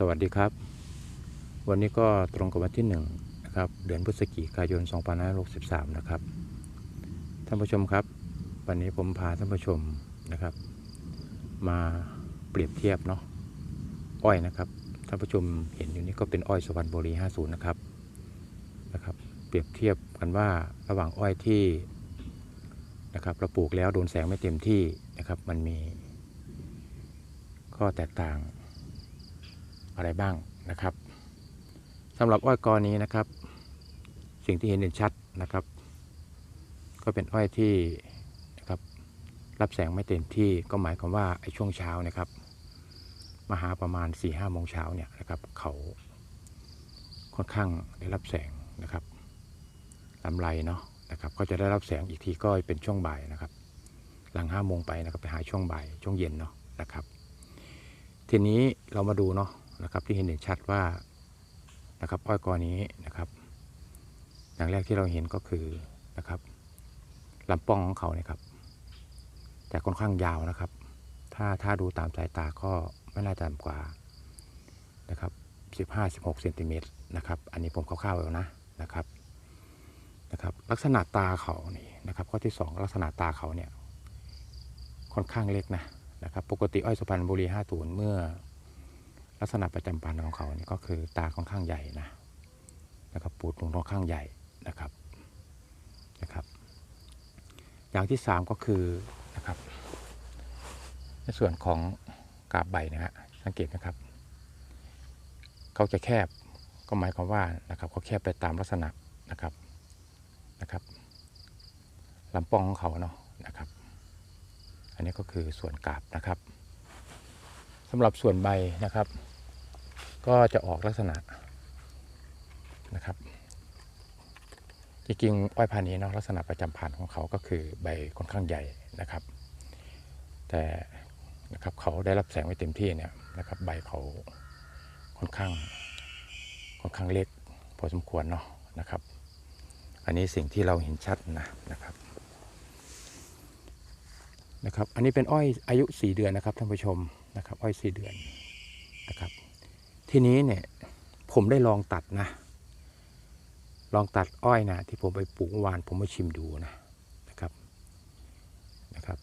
สวัสดีครับ วันนี้ก็ตรงกับวันที่หนึ่งนะครับเดือนพฤศจิกายน 2563 นะครับท่านผู้ชมครับ วันนี้ผมพาท่านผู้ชมนะครับ มาเปรียบเทียบเนาะอ้อยนะครับท่านผู้ชมเห็นอยู่นี่ก็เป็นอ้อยสุพรรณบุรี 50 นะครับนะครับ เปรียบเทียบกันว่าระหว่างอ้อยที่นะครับเราปลูกแล้วโดนแสงไม่เต็มที่นะครับ มันมีข้อแตกต่าง อะไรบ้างนะครับสำหรับอ้อยกอนี้นะครับ สิ่งที่เห็นเด่นชัดนะครับ ก็เป็นอ้อยที่นะครับรับแสงไม่เต็มที่ก็หมายความว่าไอ้ช่วงเช้านะครับมาหาประมาณ4ี่ห้าโมงเช้าเนี่ยนะครับเขาค่อนข้างได้รับแสงนะครับลำไรเนาะนะครับ ก็จะได้รับแสงอีกทีก็เป็นช่วงบ่ายนะครับ หลังห้าโมงไปนะครับไปหาช่วงบ่ายช่วงเย็นเนาะนะครับ ทีนี้เรามาดูเนาะ นะครับที่เห็นเด่นชัดว่านะครับอ้อยกอนี้นะครับอย่างแรกที่เราเห็นก็คือนะครับลำป้องของเขาเนี่ยครับจะค่อนข้างยาวนะครับ ถ้าถ้าดูตามสายตาก็ไม่น่าจะต่ำกว่านะครับ15-16เซนติเมตรนะครับ อันนี้ผมคร่าวๆเอานะนะครับนะครับ ลักษณะตาเขานี่นะครับ ข้อที่สองลักษณะตาเขาเนี่ยค่อนข้างเล็กนะนะครับ ปกติอ้อยสุพรรณบุรี5ตูนเมื่อ ลักษณะประจำพันธุ์ของเขาเนี่ยก็คือตาค่อนข้างใหญ่นะนะครับปูดตรงค่อนข้างใหญ่นะครับนะครับ อย่างที่ 3 ก็คือนะครับ ในส่วนของกาบใบนะฮะสังเกตนะครับ เขาจะแคบก็หมายความว่านะครับเขาแคบไปตามลักษณะนะครับนะครับลำป้องของเขาเนาะนะครับ อันนี้ก็คือส่วนกาบนะครับสำหรับส่วนใบนะครับ ก็จะออกลักษณะนะครับจริงๆอ้อยพันธุ์นี้เนาะลักษณะประจำพันธุ์ของเขาก็คือใบค่อนข้างใหญ่นะครับ แต่นะครับเขาได้รับแสงไม่เต็มที่เนี่ยนะครับใบเขาค่อนข้างค่อนข้างเล็กพอสมควรเนาะนะครับ อันนี้สิ่งที่เราเห็นชัดนะนะครับนะครับ อันนี้เป็นอ้อยอายุ 4 เดือนนะครับท่านผู้ชมนะครับ อ้อย 4 เดือนนะครับ ทีนี้เนี่ยผมได้ลองตัดนะ ลองตัดอ้อยนะที่ผมไปปลูกเมื่อวาน ผมมาชิมดูนะนะครับนะครับ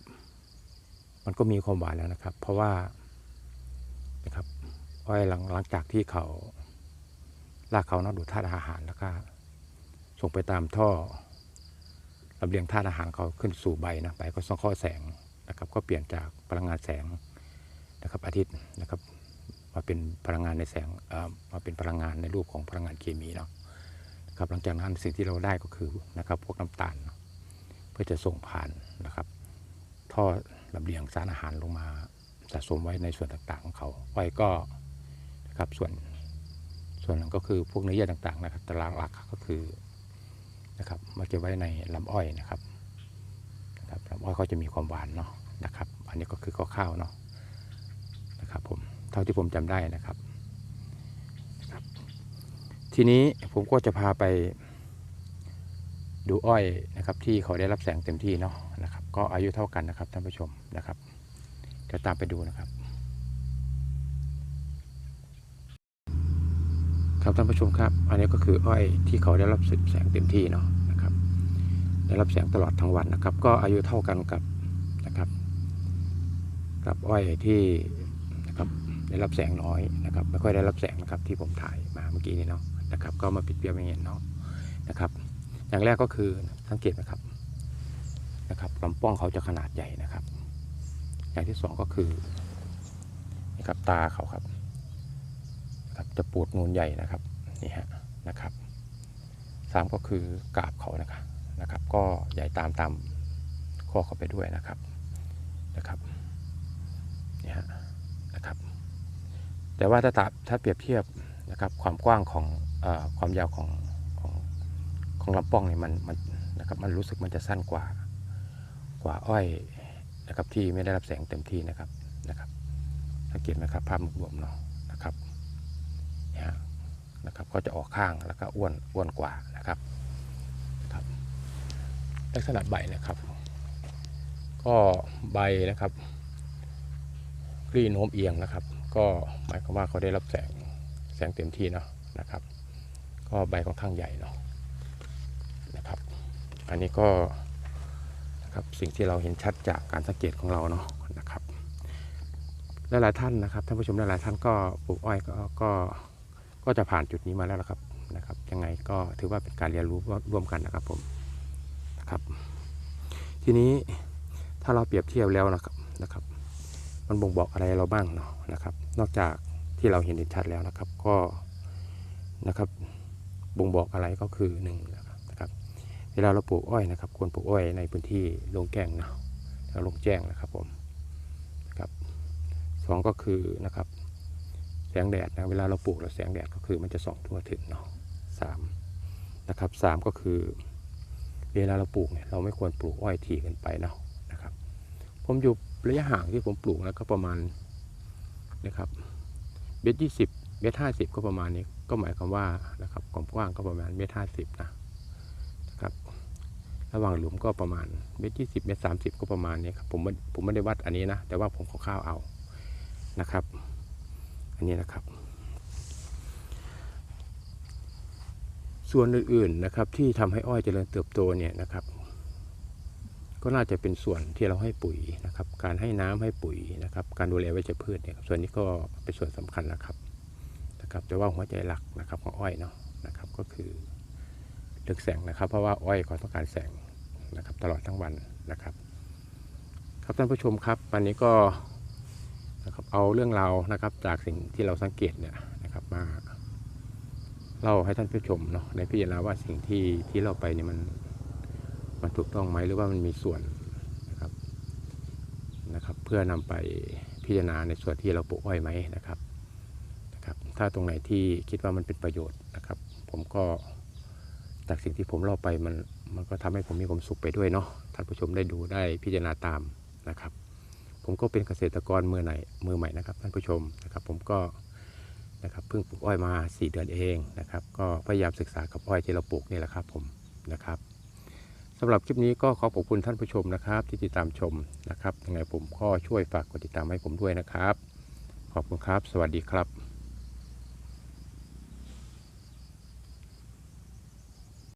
มันก็มีความหวานแล้วนะครับ เพราะว่านะครับอ้อยหลังหลังจากที่เขาลากเขานาะดูดธาตุอาหารแล้วก็ส่งไปตามท่อลำเลียงธาตุอาหารเขาขึ้นสู่ใบนะใบก็ส่องข้อแสงนะครับ ก็เปลี่ยนจากพลังงานแสงนะครับอาทิตย์นะครับ มาเป็นพลังงานในแสงมาเป็นพลังงานในรูปของพลังงานเคมีเนาะครับหลังจากนั้นสิ่งที่เราได้ก็คือนะครับพวกน้ำตาลเพื่อจะส่งผ่านนะครับท่อลำเลียงสารอาหารลงมาสะสมไว้ในส่วนต่างๆของเขาอ้อยก็นะครับส่วนส่วนหนึ่งก็คือพวกเนื้อเยื่อต่างๆนะครับแต่หลักก็คือนะครับมาเก็บไว้ในลำอ้อยนะครับนะครับลำอ้อยก็จะมีความหวานเนาะนะครับ อันนี้ก็คือข้าวๆเนาะนะครับผม ท่าที่ผมจำได้นะครับนะครับ ทีนี้ผมก็จะพาไปดูอ้อยนะครับที่เขาได้รับแสงเต็มที่เนาะนะครับ ก็อายุเท่ากันนะครับท่านผู้ชมนะครับเดี๋ยวตามไปดูนะครับ ครับท่านผู้ชมครับ อันนี้ก็คืออ้อยที่เขาได้รับแสงเต็มที่เนาะนะครับ ได้รับแสงตลอดทั้งวันนะครับ ก็อายุเท่ากันกับนะครับ กับอ้อยที่นะครับ ได้รับแสงน้อยนะครับไม่ค่อยได้รับแสงนะครับที่ผมถ่ายมาเมื่อกี้นี้เนาะนะครับ ก็มาปิดเปรียบอย่เงี้เนาะนะครับ อย่างแรกก็คือสังเกตนะครับนะครับลำป้องเขาจะขนาดใหญ่นะครับ อย่างที่สองก็คือนะครับตาเขาครับนะครับจะปูดนูนใหญ่นะครับนี่ฮะนะครับสามก็คือกาบเขานะครับนะครับ ก็ใหญ่ตามตามข้อเขาไปด้วยนะครับนะครับนี่ฮะ แต่ว่าถ้าตัดถ้าเปรียบเทียบนะครับความกว้างของอความยาวของของของลำป้องเนี่ยมันมันนะครับมันรู้สึกมันจะสั้นกว่ากว่าอ้อยนะครับที่ไม่ได้รับแสงเต็มที่นะครับนะครับสังเกตไหมครับภาพรวมเนาะนะครับเนี่ยฮะนะครับก็จะออกข้างแล้วก็อ้วนอ้วนกว่านะครับนะครับ ลักษณะใบนะครับ ก็ใบนะครับ รีโน้มเอียงนะครับ ก็หมายความว่าเขาได้รับแสงแสงเต็มที่เนาะนะครับ ก็ใบค่อนข้างใหญ่เนาะนะครับ อันนี้ก็นะครับสิ่งที่เราเห็นชัดจากการสังเกตของเราเนาะนะครับหลายๆท่านนะครับท่านผู้ชมหลายๆท่านก็ปลูกอ้อยก็ก็ก็จะผ่านจุดนี้มาแล้วนะครับนะครับยังไงก็ถือว่าเป็นการเรียนรู้ร่วมกันนะครับผมนะครับ ทีนี้ถ้าเราเปรียบเทียบแล้วนะครับ มันบ่งบอกอะไรเราบ้างเนาะนะครับ นอกจากที่เราเห็นเด่นชัดแล้วนะครับ ก็นะครับบ่งบอกอะไรก็คือหนึ่งนะครับ เวลาเราปลูกอ้อยนะครับ ควรปลูกอ้อยในพื้นที่โล่งแจ้งเนาะแล้วโล่งแจ้งนะครับผมนะครับสองก็คือนะครับแสงแดดนะเวลาเราปลูกแล้วแสงแดดก็คือมันจะส่องทั่วถึงเนาะสามนะครับสามก็คือเวลาเราปลูกเนี่ยเราไม่ควรปลูกอ้อยถี่กินไปเนาะนะครับ ผมอยู่ ระยะห่างที่ผมปลูกนะก็ประมาณนะครับเมตรยี่สิบเมตรห้าสิบก็ประมาณนี้ก็หมายความว่านะครับความกว้างก็ประมาณเมตรห้าสิบนะนะครับ ระหว่างหลุมก็ประมาณเมตรยี่สิบเมตรสามสิบก็ประมาณนี้ครับผมไม่ผมไม่ได้วัดอันนี้นะ แต่ว่าผมคร่าวเอานะครับ อันนี้นะครับ ส่วนอื่นๆนะครับที่ทำให้อ้อยเจริญเติบโตเนี่ยนะครับ ก็น่าจะเป็นส่วนที่เราให้ปุ๋ยนะครับ การให้น้ำให้ปุ๋ยนะครับ การดูแลวัชพืชเนี่ยส่วนนี้ก็เป็นส่วนสำคัญนะครับนะครับ แต่ว่าหัวใจหลักนะครับของอ้อยเนาะนะครับก็คือเลือกแสงนะครับ เพราะว่าอ้อยก็ต้องการแสงนะครับตลอดทั้งวันนะครับ ครับท่านผู้ชมครับวันนี้ก็นะครับเอาเรื่องราวนะครับจากสิ่งที่เราสังเกตเนี่ยนะครับมาเล่าให้ท่านผู้ชมเนาะในพิจารณาว่าสิ่งที่ที่เราไปเนี่ยมัน มันถูกต้องไหมหรือว่ามันมีส่วนนะครับนะครับ เพื่อนำไปพิจารณาในส่วนที่เราปลูกอ้อยไหมนะครับนะครับ ถ้าตรงไหนที่คิดว่ามันเป็นประโยชน์นะครับ ผมก็จากสิ่งที่ผมเล่าไปมันมันก็ทำให้ผมมีความสุขไปด้วยเนาะท่านผู้ชมได้ดูได้พิจารณาตามนะครับ ผมก็เป็นเกษตรกรมือไหนมือใหม่นะครับท่านผู้ชมนะครับ ผมก็นะครับเพิ่งปลูกอ้อยมา 4 เดือนเองนะครับ ก็พยายามศึกษากับอ้อยที่เราปลูกนี่แหละครับผมนะครับ สำหรับคลิปนี้ก็ขอขอบคุณท่านผู้ชมนะครับ ที่ติดตามชมนะครับยังไงผมก็ช่วยฝากกดติดตามให้ผมด้วยนะครับ ขอบคุณครับ สวัสดีครับ